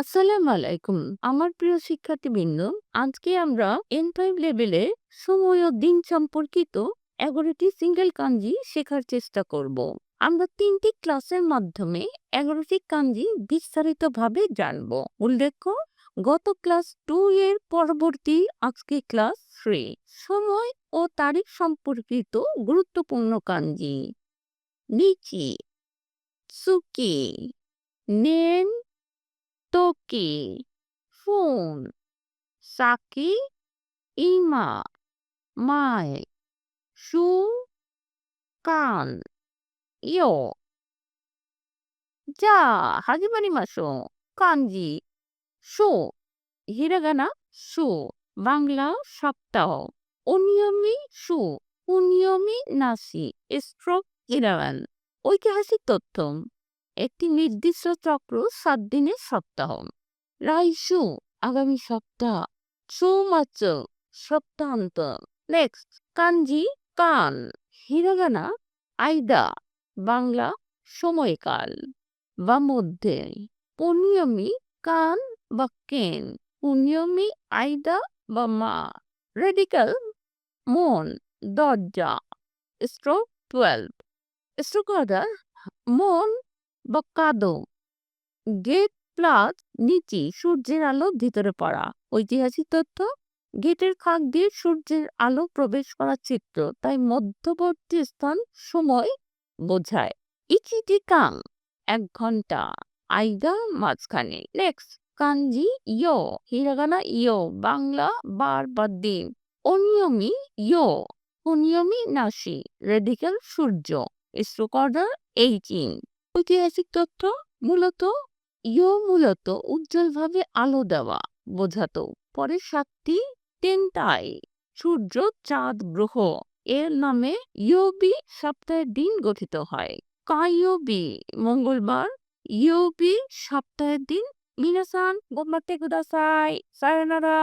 আসসালামু আলাইকুম। আমার প্রিয় শিক্ষার্থীবৃন্দ, আজকে আমরা এন ফাইভ লেভেলে সময় ও দিন সম্পর্কিত এগারোটি সিঙ্গেল কাঞ্জি শেখার চেষ্টা করব। আমরা তিনটি ক্লাসের মাধ্যমে এগারোটি কাঞ্জি বিস্তারিতভাবে জানব। উল্লেখ্য, গত ক্লাস টু এর পরবর্তী আজকে ক্লাস থ্রি সময় ও তারিখ সম্পর্কিত গুরুত্বপূর্ণ কাঞ্জি নিচি, সুকি, নেন তোকি ফোন সাকি ইমা মাই সু কান ইয়ো যা হাজিমানি মাসো কাঞ্জি শো হিরাগানা শো বাংলা সপ্তাহ অনিয়মি শু অনিয়মি নাসি স্ট্রোক ইরাগান ঐতিহাসিক তথ্য একটি নির্দিষ্ট চক্র সাত দিনের সপ্তাহ। রাইসু আগামী সপ্তাহ। সৌমাচ সপ্তাহান্ত। নেক্সট কাঞ্জি কান। হিরাগানা, আইদা। বাংলা, সময়কাল। বা মধ্যে। পনিয়মি, কান বা কেন। পুনিয়মি, আইদা বা মা। রেডিক্যাল, মন, দরজা। Stroke, twelve. স্ট্রোক মন বা কাদো গেট প্লাস নিচে সূর্যের আলো, ভিতরে পড়া। ঐতিহাসিক তথ্য, গেটের খাক দিয়ে সূর্যের আলো প্রবেশ করা চিত্র, তাই মধ্যবর্তী স্থান সময় বোঝায়। ইচিটি কাং এক ঘণ্টা। আইদা মাঝখানে। নেক্সট, কাঞ্জি ইয়ো, হিরাগানা ইয়ো, বাংলা বার বা দিন অনিয়মি ইয়ো, অনিয়মি নাসি, রেডিক্যাল সূর্য। Stroke order eighteen. ঐতিহাসিক তথ্য মূলত ইয়ো মূলত উজ্জ্বলভাবে আলো দেওয়া, বোঝাতো। পরে সাতটি টেন্টাই সূর্য চাঁদ গ্রহ, এর নামে ইয়োবি সপ্তাহের দিন গঠিত হয়। কাইয়োবি, মঙ্গলবার। ইয়োবি সপ্তাহের দিন মিনাসান গোম্বাতে কুদাসাই সায়নারা